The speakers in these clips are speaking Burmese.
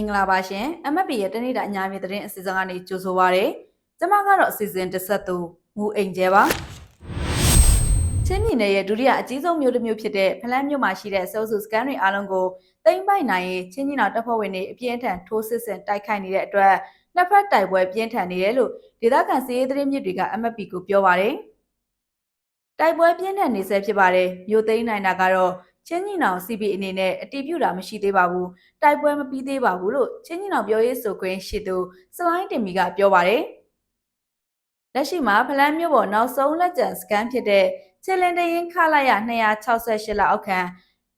င်္ဂလာပါရှင် MFP ရဲ့တနေ့တာအညာမြေသတင်းအစီအစဉ်ကနေကြိုဆိုပါရစေ။ကျွန်မကတော့အစီအစဉ်တစ်ဆက်သူမူအိမ်ကျဲပါ။ချင်းပြည်နယ်ရဲ့ဒုတိယအကြီးဆုံးမြို့တစ်မြို့ဖြစ်တဲ့ဖလန်းမြို့မှာရှိတဲ့စိုးစုစကန်တွေအားလုံးကိုတိမ့်ပိုက်နိုင်ရေးချင်းကြီးနာတပ်ဖွဲ့ဝင်တွေအပြင်းအထန်ထိုးစစ်ဆင်တိုက်ခိုက်နေတဲ့အတွက်နှစ်ဖက်တိုက်ပွဲပြင်းထန်နေတယ်လို့ဒေသခံစီးရေးသတင်းမြစ်တွေက MFP ကိုပြောပါရယ်။တိုက်ပွဲပြင်းထန်နေဆဲဖြစ်ပါတယ်။မြို့သိမ်းနိုင်တာကတော့ ချင်းကြီးနောင် CP အနေနဲ့အတီးပြူတာမရှိသေးပါဘူး။တိုက်ပွဲမပြီးသေးပါဘူးလို့ချင်းကြီးနောင်ပြောရေးဆိုခွင့်ရှိသူစလိုင်းတင်မီကပြောပါတယ်။လက်ရှိမှာဖလန်းမြို့ပေါ်နောက်ဆုံးလက်ကျန်စကန်ဖြစ်တဲ့ချီလင်တရင်ခလာရ268လောက်အောက်ခံ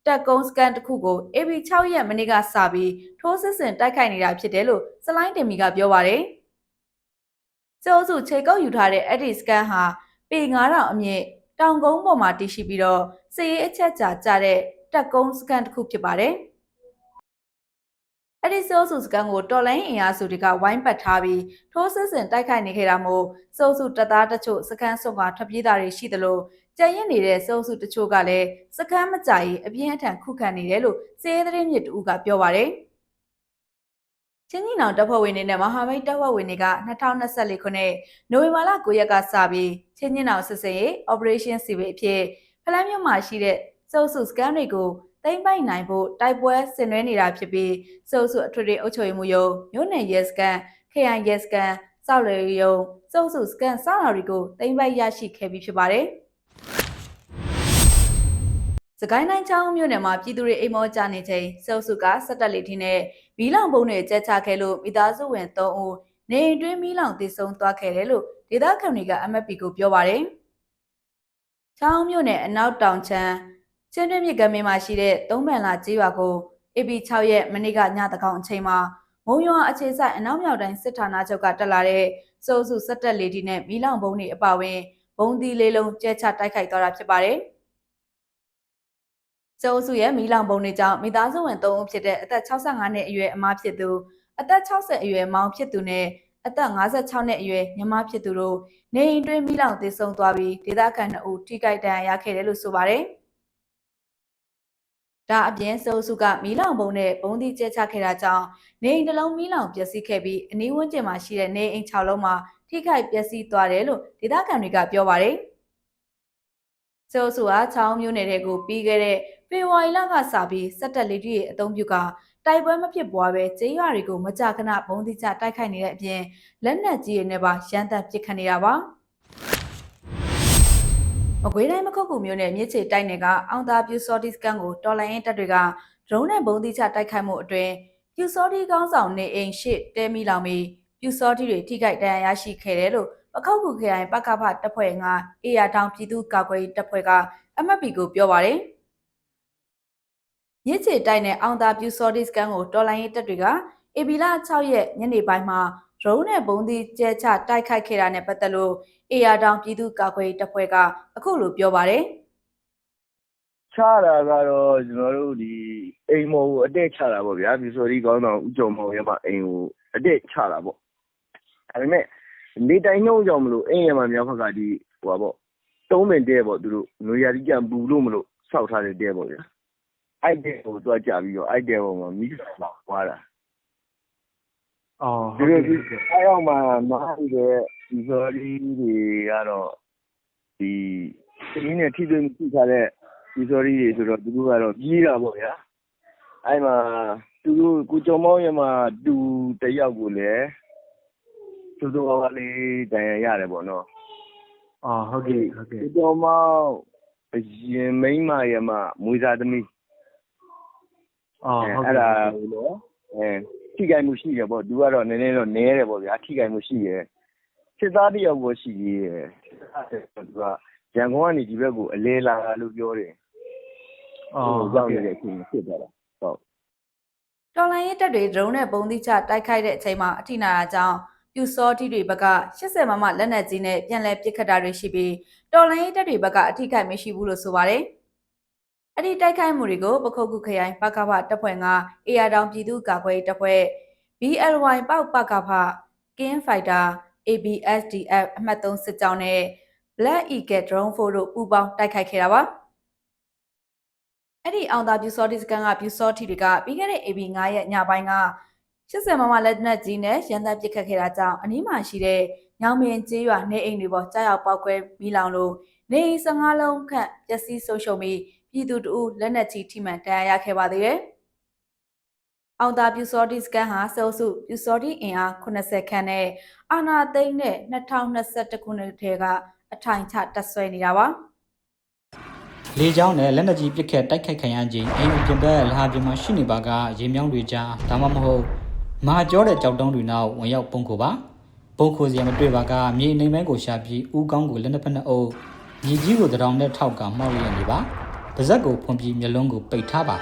တက်ကုန်းစကန်တစ်ခုကို AB 6ရက်မနေ့ကစပြီးထိုးစစ်ဆင်တိုက်ခိုက်နေတာဖြစ်တယ်လို့စလိုင်းတင်မီကပြောပါတယ်။ကျောစုခြေကုပ်ယူထားတဲ့အဲ့ဒီစကန်ဟာပေ9000အမြင့် တောင်ကုန်းပေါ်မှာတည်ရှိပြီးတော့စစ်ရေးအချက်ကြာကျတဲ့တက်ကုန်းစကန်တစ်ခုဖြစ်ပါတယ်။အဲ့ဒီစိုးစုစကန်ကိုတော်လိုင်းအင်အားစုတွေကဝိုင်းပတ်ထားပြီးထိုးစစ်ဆင်တိုက်ခိုက်နေခဲ့တာမို့စိုးစုတပ်သားတချို့စကန်ဆုတ်ကထွက်ပြေးတာတွေရှိသလိုကြံရင်နေတဲ့စိုးစုတချို့ကလည်းစကန်မကြိုင်အပြင်းအထန်ခုခံနေတယ်လို့စီးရဲသတင်းမြစ်တူကပြောပါတယ်။ ချင်းကြီးနောင်တပ်ဖွဲ့ဝင်တွေနဲ့မဟာမိတ်တပ်ဖွဲ့ဝင်တွေက2024ခုနှစ်နိုဝင်ဘာလ9ရက်ကစပြီးချင်းကြီးနောင်စစ်စင်ရေး Operation Civil အဖြစ်ဖလန်းမြို့မှာရှိတဲ့စိုးစုစကန်တွေကိုတိမ့်ပိုက်နိုင်ဖို့တိုက်ပွဲဆင်နွှဲနေတာဖြစ်ပြီးစိုးစုအထွေထွေအုပ်ချုပ်ရေးမှူးရုံးမြို့နယ်ရဲစခန်းခရိုင်ရဲစခန်းစောက်လေရုံစိုးစုစကန်စောက်တော်တွေကိုတိမ့်ပိုက်ရရှိခဲ့ပြီးဖြစ်ပါတယ်။စကိုင်းတိုင်းချောင်းမြို့နယ်မှာပြည်သူတွေအိမ်မောကြနေချိန်စိုးစုကစက်တက်လီထင်းနဲ့ မီးလောင်ပုံတွေကျက်ချခဲ့လို့မိသားစုဝင်3ဦးနေအိမ်တွင်းမီးလောင်တည်ဆုံသွားခဲ့တယ်လို့ဒေသခံတွေက MFP ကိုပြောပါတယ်။ချောင်းမြို့နယ်အနောက်တောင်ချမ်းချင်းတွင်းမြစ်ကမ်းမင်းမှာရှိတဲ့သုံးပန်လာကျေးရွာကို AP 6ရက်မနေ့ကညတကောင်အချိန်မှာမုံရွာအခြေဆိုင်အနောက်မြောက်တိုင်းစစ်ဌာနချုပ်ကတက်လာတဲ့စိုးစုစက်တက်လေဒီနဲ့မီးလောင်ဘုံတွေအပါအဝင်ဘုံသီးလေးလုံးကျဲချတိုက်ခိုက်သွားတာဖြစ်ပါတယ်။ စိုးစုရဲ့မီးလောင်ဘုံတွေကြောင့်မိသားစုဝင်3ဦးဖြစ်တဲ့အသက်65နှစ်အရွယ်အမဖြစ်သူအသက်60အရွယ်မောင်ဖြစ်သူနဲ့အသက်56နှစ်အရွယ်ညီမဖြစ်သူတို့နေအိမ်တွင်းမီးလောင်သေဆုံးသွားပြီးဒေသခံ2ဦးထိခိုက်ဒဏ်ရာရခဲ့တယ်လို့ဆိုပါတယ်။ဒါအပြင်စိုးစုကမီးလောင်ပုံနဲ့ဘုံသီးကျဲချခဲ့တာကြောင့်နေအိမ်တစ်လုံးမီးလောင်ပျက်စီးခဲ့ပြီးအနီးဝန်းကျင်မှာရှိတဲ့နေအိမ်6လုံးမှာထိခိုက်ပျက်စီးသွားတယ်လို့ဒေသခံတွေကပြောပါတယ်။စိုးစုကချောင်းမျိုးနယ်တွေကိုပြီးခဲ့တဲ့ ဖေဖော်ဝါရီလကစပြီးစက်တက်လေးတွေအုံပြုကတိုက်ပွဲမဖြစ်ပွားပဲကျေးရွာတွေကိုမကြာခဏဘုံသီးချတိုက်ခိုက်နေတဲ့အပြင်လက်နက်ကြီးတွေနဲ့ပါရန်တပ်ပစ်ခတ်နေတာပါ။မကွေးတိုင်းမခုတ်ကူမျိုးနဲ့မြစ်ချေတိုက်နယ်ကအောင်သာပြူစော်တီစကန်ကိုတော်လိုင်းရင်တပ်တွေကဒရုန်းနဲ့ဘုံသီးချတိုက်ခိုက်မှုအတွင်းပြူစော်တီကောင်းဆောင်နေအိမ်ရှစ်တဲမီလောင်ပြီးပြူစော်တီတွေထိခိုက်ဒဏ်ရာရရှိခဲ့တယ်လို့ပခောက်ကူခရိုင်ပကဖတပ်ဖွဲ့ကအေရတောင်ပြည်သူ့ကာကွယ်ရေးတပ်ဖွဲ့က MFP ကိုပြောပါတယ် မြစ်ချေတိုက်နယ်အောင်သာပြူစော်တီစကန်ကိုတော်လိုင်းရင်တပ်တွေကဧပြီလ6ရက်ညနေပိုင်းမှာရုံးနဲ့ဘုံသီးကျဲချတိုက်ခိုက်ခဲ့တာနဲ့ပတ်သက်လို့အေယာတောင်ပြည်သူ့ကာကွယ်ရေးတပ်ဖွဲ့ကအခုလိုပြောပါတယ်။ချတာကတော့ကျွန်တော်တို့ဒီအိမ်မော်ကိုအတက်ချတာပေါ့ဗျာဒီဆိုဒီကောင်းဆောင်ဥကြုံမော်ရဲ့မှာအိမ်ကိုအတက်ချတာပေါ့ဒါပေမဲ့နေတိုင်နှုံးကြောင့်မလို့အိမ်ရမှာမြောက်ဘက်ကဒီဟိုပါပေါ့တုံးပင်တဲပေါ့သူတို့နွေရာကြီးကြံပူလို့မလို့စောက်ထားတဲ့တဲပေါ့ဗျာ အဲ့တဲကိုသွားကြပြီးတော့အဲ့တဲပေါ်မှာမိခါလာွားတာအော်ဒီဟုတ်လိုကဲ့ဒီအဲ့အောင်မှာမဟုတ်တဲ့ဒီဆိုဒီတွေကတော့ဒီဒီနဲ့ထိတွေ့မှုထားတဲ့ဒီဆိုဒီတွေဆိုတော့သူတို့ကတော့ပြေးတာပေါ့ဗျာအဲ့မှာသူတို့ကိုကြုံမောင်းရမှာတူတယောက်ကိုလည်းသူတို့ကလေးတန်ရရတယ်ပေါ့နော်အော်ဟုတ်ကဲ့ဟုတ်ကဲ့ကိုကြုံမောင်းအရင်မိန်းမရမှာမွေးစားသမီး အော်ဟုတ်အဲ့ကဲ့ဒါကိုလည်းအဲထိခိုက်မှုရှိတယ်ပေါ့သူကတော့နည်းနည်းတော့နဲတယ်ပေါ့ဗျာထိခိုက်မှုရှိတယ်စစ်သားတယောက်ကိုရှိသေးတယ်သူကရန်ကုန်ကနေဒီဘက်ကိုအလဲလာတာလို့ပြောတယ်အော်ဟိုဟုတ်ရောက်နေကဲ့တဲ့အချိန်ဖြစ်သွားတာဟုတ်တော်လိုင်းရဲတပ်တွေဒရုန်းနဲ့ဘုံသီးချတိုက်ခိုက်တဲ့အချိန်မှာအထိနာတာကြောင့်ပြူစောတီတွေဘက်က80မမလက်နက်ကြီးနဲ့ပြန်လည်ပစ်ခတ်တာတွေရှိပြီးတော်လိုင်းရဲတပ်တွေဘက်ကအထိခိုက်မရှိဘူးလို့ဆိုပါတယ်။ အဲ့ဒီတိုက်ခိုက်မှုတွေကိုပခုတ်ကူခရိုင်ပကဖတပ်ဖွဲ့ကအေယာတောင်ပြည်သူ့ကာကွယ်ရေးတပ်ဖွဲ့ BLY ပေါက်ပကဖ King Fighter ABSDF အမှတ်3စစ်ကြောင်းနဲ့ Black Eagle Drone 4တို့ပူးပေါင်းတိုက်ခိုက်ခဲ့တာပါ။အဲ့ဒီအောင်သာပြူစောတီစကန်ကပြူစောတီတွေကပြီးခဲ့တဲ့ AB 9ရက်ညပိုင်းက80မမလက်နက်ကြီးနဲ့ရန်တပ်ပစ်ခတ်ခဲ့တာကြောင့်အနီးမှာရှိတဲ့ညောင်မင်းကျေးရွာနေအိမ်တွေပေါ်ကြားရောက်ပောက်ကွဲမိလောင်လို့နေအိမ်15လုံးခန့်ပျက်စီးဆုံးရှုံးပြီး ပြည်သူတို့လက်နက်ကြီးထိမှန်ဒဏ်ရာရခဲ့ပါသေးတယ်။အောင်သာပြူစော်တီစကန်ဟာစောစုပြူစော်တီအင်အား80ခန့်နဲ့အာနာသိန်းနဲ့2021ခုနှစ်ထဲကအထိုင်ချတက်ဆွဲနေတာပါ။လေကြောင်းနဲ့လက်နက်ကြီးပစ်ခတ်တိုက်ခိုက်ခံရခြင်းအိမ်အပြင်ဘက်လဟာပြင်မှာရှိနေပါကရေမြောင်းတွေကြားဒါမှမဟုတ်မဟာကျောတဲ့ကြောက်တုံးတွေနောက်ဝင်ရောက်ပုံခိုပါပုံခိုစရာမတွေ့ပါကမြေအနေပိုင်းကိုရှာပြီးဥကောင်းကိုလက်နှစ်ဖက်နှစ်အုပ်မြေကြီးကိုတရောင်နဲ့ထောက်ကမှောက်လျက်နေပါ ပါဇက်ကိုဖွန်ပြီးမျက်လုံးကိုပိတ်ထားပါ